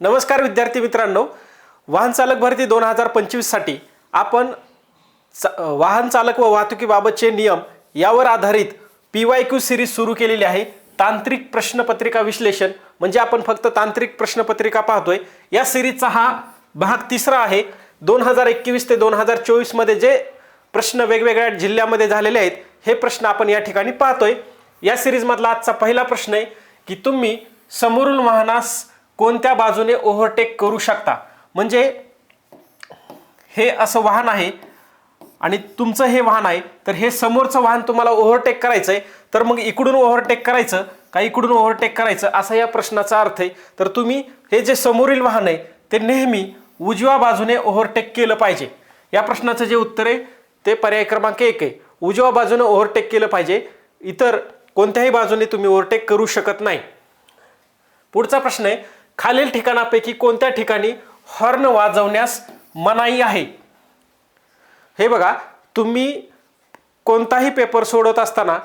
नमस्कार विद्यार्थी मित्रांनो वाहन चालक भरती दोन हजार पंचवीससाठी आपण चा- वाहन चालक व वाहतुकीबाबतचे नियम यावर आधारित पी वाय क्यू सिरीज सुरू केलेली आहे. तांत्रिक प्रश्नपत्रिका विश्लेषण म्हणजे आपण फक्त तांत्रिक प्रश्नपत्रिका पाहतोय. या सिरीजचा हा भाग तिसरा आहे. दोन हजार एकवीस ते दोन हजार चोवीसमध्ये जे प्रश्न वेगवेगळ्या जिल्ह्यामध्ये झालेले आहेत हे प्रश्न आपण या ठिकाणी पाहतोय. या सिरीजमधला आजचा पहिला प्रश्न आहे की तुम्ही समोरून वाहनास कोणत्या बाजूने ओव्हरटेक करू शकता? म्हणजे हे असं वाहन आहे आणि तुमचं हे वाहन आहे तर हे समोरचं वाहन तुम्हाला ओव्हरटेक करायचं आहे तर मग इकडून ओव्हरटेक करायचं का इकडून ओव्हरटेक करायचं? असा या प्रश्नाचा अर्थ आहे. तर तुम्ही हे जे समोरील वाहन आहे ते नेहमी उजव्या बाजूने ओव्हरटेक केलं पाहिजे. या प्रश्नाचं जे उत्तर आहे ते पर्याय क्रमांक एक आहे. उजव्या बाजूने ओव्हरटेक केलं पाहिजे इतर कोणत्याही बाजूने तुम्ही ओव्हरटेक करू शकत नाही. पुढचा प्रश्न आहे खालील ठिकाणापैकी कोणत्या ठिकाणी हॉर्न वाजवण्यास मनाई आहे? हे बघा तुम्ही कोणताही पेपर सोडत असताना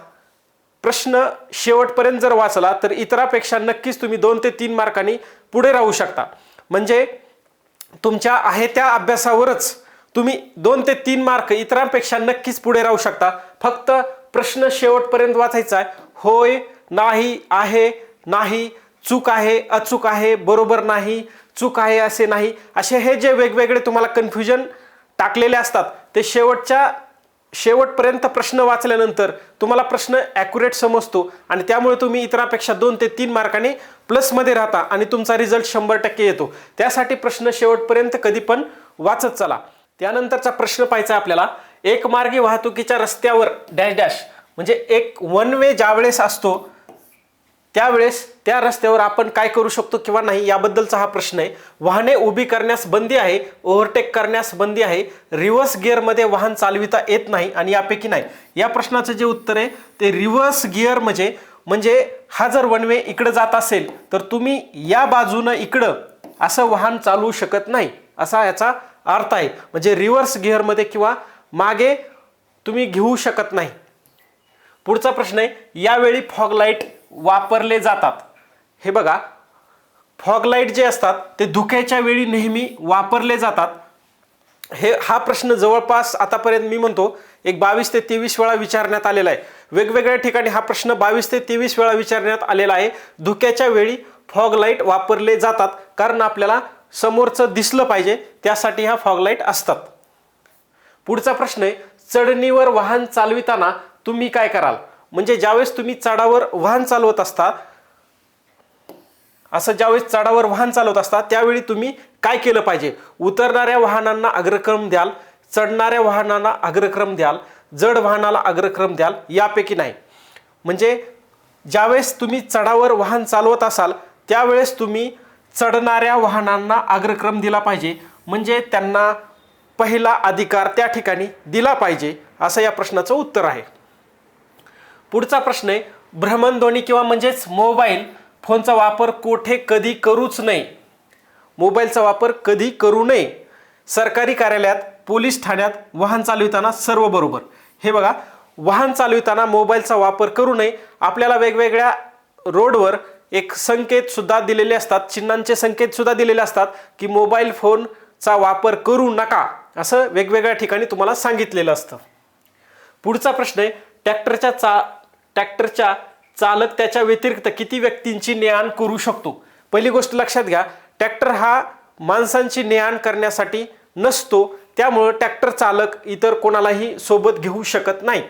प्रश्न शेवटपर्यंत जर वाचला तर इतरापेक्षा नक्कीच तुम्ही दोन ते तीन मार्कांनी पुढे राहू शकता. म्हणजे तुमच्या आहे त्या अभ्यासावरच तुम्ही दोन ते तीन मार्क इतरांपेक्षा नक्कीच पुढे राहू शकता. फक्त प्रश्न शेवटपर्यंत वाचायचा आहे होय नाही आहे नाही चूक आहे अचूक आहे बरोबर नाही चूक आहे असे नाही असे हे जे वेगवेगळे तुम्हाला कन्फ्युजन टाकलेले असतात ते शेवटच्या शेवटपर्यंत प्रश्न वाचल्यानंतर तुम्हाला प्रश्न ॲक्युरेट समजतो आणि त्यामुळे तुम्ही इतरांपेक्षा दोन ते तीन मार्काने प्लसमध्ये राहता आणि तुमचा रिझल्ट शंभर टक्के येतो. त्यासाठी प्रश्न शेवटपर्यंत कधी पण वाचत चला. त्यानंतरचा प्रश्न पाहायचा आपल्याला एक मार्गी वाहतुकीच्या रस्त्यावर डॅश डॅश म्हणजे एक वन वे ज्यावेळेस असतो त्यावेळेस त्या रस्त्यावर आपण काय करू शकतो किंवा नाही याबद्दलचा हा प्रश्न आहे. वाहने उभी करण्यास बंदी आहे ओव्हरटेक करण्यास बंदी आहे रिव्हर्स गिअरमध्ये वाहन चालविता येत नाही आणि यापैकी नाही. या प्रश्नाचं जे उत्तर आहे ते रिव्हर्स गिअर म्हणजे म्हणजे हा जर वन वे इकडं जात असेल तर तुम्ही या बाजूनं इकडं असं वाहन चालवू शकत नाही. असा याचा अर्थ आहे. म्हणजे रिव्हर्स गिअरमध्ये किंवा मागे तुम्ही घेऊ शकत नाही. पुढचा प्रश्न आहे यावेळी फॉग लाइट वापरले जातात. हे बघा फॉग लाइट जे असतात ते धुक्याच्या वेळी नेहमी वापरले जातात. हे हा प्रश्न जवळपास आतापर्यंत मी म्हणतो एक बावीस ते तेवीस वेळा विचारण्यात आलेला आहे. वेगवेगळ्या ठिकाणी हा प्रश्न बावीस ते तेवीस वेळा विचारण्यात आलेला आहे. धुक्याच्या वेळी फॉग लाइट वापरले जातात कारण आपल्याला समोरचं दिसलं पाहिजे त्यासाठी ह्या फॉग लाइट असतात. पुढचा प्रश्न आहे चढणीवर वाहन चालविताना तुम्ही काय कराल? म्हणजे ज्यावेळेस तुम्ही चढावर वाहन चालवत असता असं ज्यावेळेस चढावर वाहन चालवत असता त्यावेळी तुम्ही काय केलं पाहिजे? उतरणाऱ्या वाहनांना अग्रक्रम द्याल चढणाऱ्या वाहनांना अग्रक्रम द्याल जड वाहनाला अग्रक्रम द्याल यापैकी नाही. म्हणजे ज्यावेळेस तुम्ही चढावर वाहन चालवत असाल त्यावेळेस तुम्ही चढणाऱ्या वाहनांना अग्रक्रम दिला पाहिजे. म्हणजे त्यांना पहिला अधिकार त्या ठिकाणी दिला पाहिजे असं या प्रश्नाचं उत्तर आहे. पुढचा प्रश्न आहे भ्रमणध्वनी किंवा म्हणजेच मोबाईल फोनचा वापर कोठे कधी करूच नये मोबाईलचा वापर कधी करू नये. सरकारी कार्यालयात पोलीस ठाण्यात वाहन चालविताना सर्व बरोबर. हे बघा वाहन चालविताना मोबाईलचा वापर करू नये. आपल्याला वेगवेगळ्या रोडवर एक संकेतसुद्धा दिलेले असतात चिन्हांचे संकेतसुद्धा दिलेले असतात की मोबाईल फोनचा वापर करू नका असं वेगवेगळ्या ठिकाणी तुम्हाला सांगितलेलं असतं. पुढचा प्रश्न आहे ट्रॅक्टरच्या चा ट्रॅक्टरच्या चालक त्याच्या व्यतिरिक्त किती व्यक्तींची ने आण करू शकतो? पहिली गोष्ट लक्षात घ्या ट्रॅक्टर हा माणसांची ने आण करण्यासाठी नसतो. त्यामुळं ट्रॅक्टर चालक इतर कोणालाही सोबत घेऊ शकत नाही.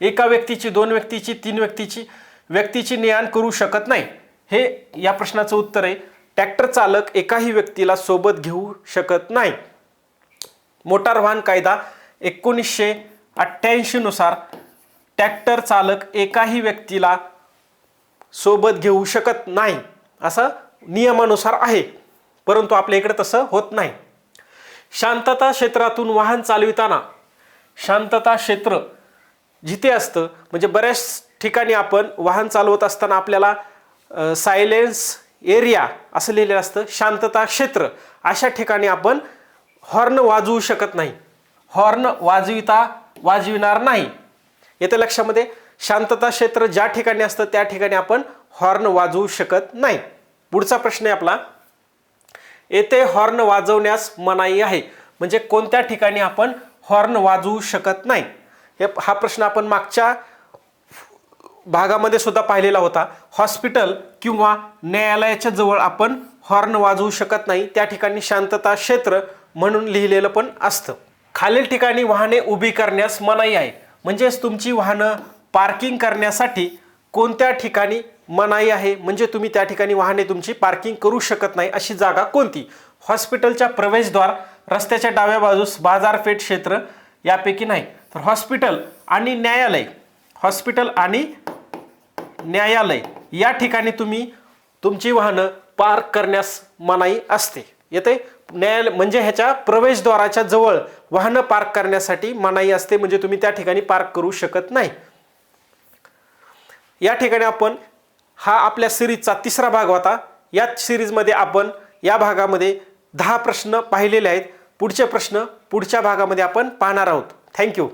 एका व्यक्तीची दोन व्यक्तीची तीन व्यक्तीची व्यक्तीची ने आण करू शकत नाही. हे या प्रश्नाचं उत्तर आहे. ट्रॅक्टर चालक एकाही व्यक्तीला सोबत घेऊ शकत नाही. मोटार वाहन कायदा एकोणीसशे अठ्ठ्याऐंशीनुसार ट्रॅक्टर चालक एकाही व्यक्तीला सोबत घेऊ शकत नाही. असं नियमानुसार आहे. परंतु आपल्या इकडे तसं होत नाही. शांतता क्षेत्रातून वाहन चालविताना शांतता क्षेत्र जिथे असतं म्हणजे बऱ्याच ठिकाणी आपण वाहन चालवत असताना आपल्याला सायलेन्स एरिया असं लिहिलेलं असतं शांतता क्षेत्र. अशा ठिकाणी आपण हॉर्न वाजवू शकत नाही. हॉर्न वाजविता वाजविणार नाही. येतं लक्षामध्ये. शांतता क्षेत्र ज्या ठिकाणी असतं त्या ठिकाणी आपण हॉर्न वाजवू शकत नाही. पुढचा प्रश्न आहे आपला. येथे हॉर्न वाजवण्यास मनाई आहे. म्हणजे कोणत्या ठिकाणी आपण हॉर्न वाजवू शकत नाही? हे हा प्रश्न आपण मागच्या भागामध्ये सुद्धा पाहिलेला होता. हॉस्पिटल किंवा न्यायालयाच्या जवळ आपण हॉर्न वाजवू शकत नाही. त्या ठिकाणी शांतता क्षेत्र म्हणून लिहिलेलं पण असतं. खालील ठिकाणी वाहने उभी करण्यास मनाई आहे. म्हणजेच तुमची वाहनं पार्किंग करण्यासाठी कोणत्या ठिकाणी मनाई आहे? म्हणजे तुम्ही त्या ठिकाणी वाहने तुमची पार्किंग करू शकत नाही अशी जागा कोणती? हॉस्पिटलच्या प्रवेशद्वार रस्त्याच्या डाव्या बाजूस बाजारपेठ क्षेत्र यापैकी नाही. तर हॉस्पिटल आणि न्यायालय हॉस्पिटल आणि न्यायालय या ठिकाणी तुम्ही तुमची वाहनं पार्क करण्यास मनाई असते. येते न्यायालय म्हणजे ह्याच्या प्रवेशद्वाराच्या जवळ वाहनं पार्क करण्यासाठी मनाई असते म्हणजे तुम्ही त्या ठिकाणी पार्क करू शकत नाही. या ठिकाणी आपण हा आपल्या सिरीजचा तिसरा भाग होता. या सिरीजमध्ये आपण या भागामध्ये दहा प्रश्न पाहिलेले आहेत. पुढचे प्रश्न पुढच्या भागामध्ये आपण पाहणार आहोत. थँक्यू.